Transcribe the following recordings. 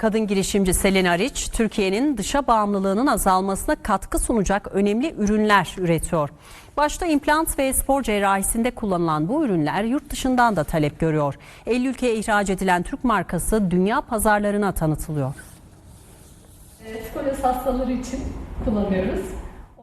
Kadın girişimci Selin Ariç, Türkiye'nin dışa bağımlılığının azalmasına katkı sunacak önemli ürünler üretiyor. Başta implant ve spor cerrahisinde kullanılan bu ürünler yurt dışından da talep görüyor. 50 ülkeye ihraç edilen Türk markası dünya pazarlarına tanıtılıyor. Skolyoz hastaları için kullanıyoruz.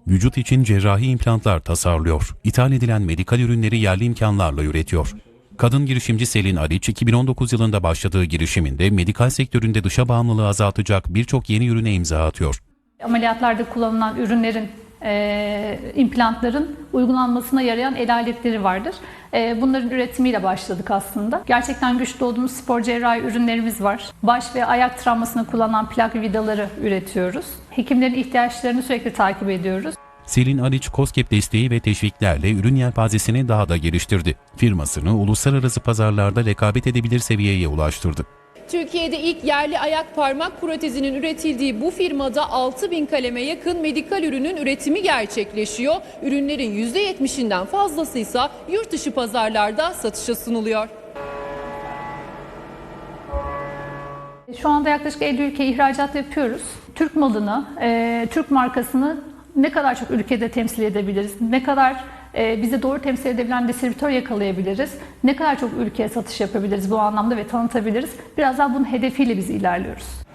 Vücut için cerrahi implantlar tasarlıyor. İthal edilen medikal ürünleri yerli imkanlarla üretiyor. Kadın girişimci Selin Ariç, 2019 yılında başladığı girişiminde medikal sektöründe dışa bağımlılığı azaltacak birçok yeni ürüne imza atıyor. Ameliyatlarda kullanılan ürünlerin, e, implantların uygulanmasına yarayan el aletleri vardır. E, bunların üretimiyle başladık aslında. Gerçekten güçlü olduğumuz spor cerrahi ürünlerimiz var. Baş ve ayak travmasına kullanılan plak vidaları üretiyoruz. Hekimlerin ihtiyaçlarını sürekli takip ediyoruz. Selin Ariç, COSGAP desteği ve teşviklerle ürün yelpazesini daha da geliştirdi. Firmasını uluslararası pazarlarda rekabet edebilir seviyeye ulaştırdı. Türkiye'de ilk yerli ayak parmak protezinin üretildiği bu firmada 6000 kaleme yakın medikal ürünün üretimi gerçekleşiyor. Ürünlerin %70'inden fazlası ise yurt dışı pazarlarda satışa sunuluyor. Şu anda yaklaşık 50 ülkeye ihracat yapıyoruz. Türk malını, e, Türk markasını ne kadar çok ülkede temsil edebiliriz, ne kadar e, bizi doğru temsil edebilen distribütör yakalayabiliriz, ne kadar çok ülkeye satış yapabiliriz bu anlamda ve tanıtabiliriz. Biraz daha bunun hedefiyle biz ilerliyoruz.